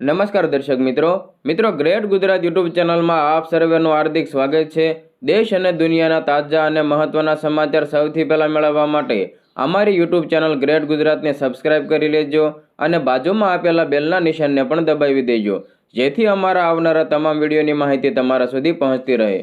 નમસ્કાર દર્શક મિત્રો. મિત્રો, ગ્રેટ ગુજરાત યુટ્યુબ ચેનલમાં આપ સર્વેનું હાર્દિક સ્વાગત છે. દેશ અને દુનિયાના તાજા અને મહત્વના સમાચાર સૌથી પહેલાં મેળવવા માટે અમારી યુટ્યુબ ચેનલ ગ્રેટ ગુજરાતને સબસ્ક્રાઇબ કરી લેજો અને બાજુમાં આપેલા બેલના નિશાનને પણ દબાવી દેજો. જેથી અમારા આવનારા તમામ વિડીયોની માહિતી તમારા સુધી પહોંચતી રહે.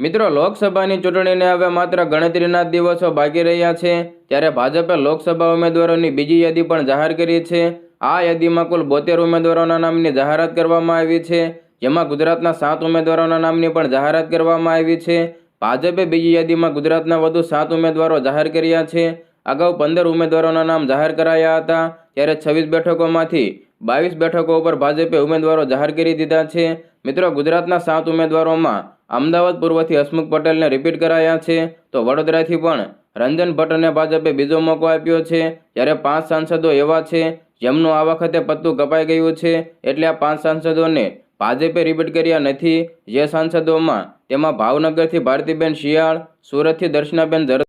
મિત્રો, લોકસભાની ચૂંટણીને હવે માત્ર ગણતરીના દિવસો બાકી રહ્યા છે. ત્યારે ભાજપે લોકસભા ઉમેદવારોની બીજી યાદી પણ જાહેર કરી છે. આ યાદીમાં કુલ બોતેર ઉમેદવારોના નામની જાહેરાત કરવામાં આવી છે. જેમાં ગુજરાતના સાત ઉમેદવારોના નામની પણ જાહેરાત કરવામાં આવી છે. ભાજપે બીજી યાદીમાં ગુજરાતના વધુ સાત ઉમેદવારો જાહેર કર્યા છે. અગાઉ પંદર ઉમેદવારોના નામ જાહેર કરાયા હતા. ત્યારે છવ્વીસ બેઠકોમાંથી બાવીસ બેઠકો ઉપર ભાજપે ઉમેદવારો જાહેર કરી દીધા છે. મિત્રો, ગુજરાતના સાત ઉમેદવારોમાં અમદાવાદ પૂર્વથી હસમુખ પટેલને રિપીટ કરાયા છે. તો વડોદરાથી પણ રંજન ભટ્ટને ભાજપે બીજો મોકો આપ્યો છે. જ્યારે પાંચ સાંસદો એવા છે જેમનું આ વખતે પત્તું કપાઈ ગયું છે એટલે આ પાંચ સાંસદોને ભાજપે રિપીટ કર્યા નથી. જે સાંસદોમાં તેમાં ભાવનગરથી ભારતીબેન શિયાળ, સુરતથી દર્શનાબેન ઝર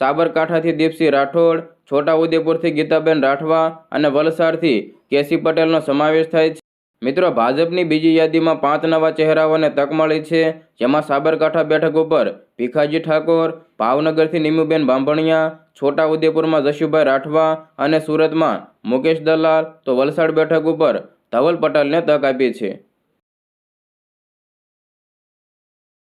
સાબરકાંઠાથી દીપસિંહ રાઠોડ, છોટાઉદેપુરથી ગીતાબેન રાઠવા અને વલસાડથી કેસી પટેલનો સમાવેશ થાય છે. મિત્રો, ભાજપની બીજી યાદીમાં પાંચ નવા ચહેરાઓને તક મળી છે, જેમાં સાબરકાંઠા બેઠક ઉપર ભીખાજી ઠાકોર, ભાવનગરથી નીમુબેન બાંભણિયા, છોટાઉદેપુરમાં જશુભાઈ રાઠવા અને સુરતમાં મુકેશ દલાલ, તો વલસાડ બેઠક ઉપર ધવલ પટેલને તક આપી છે.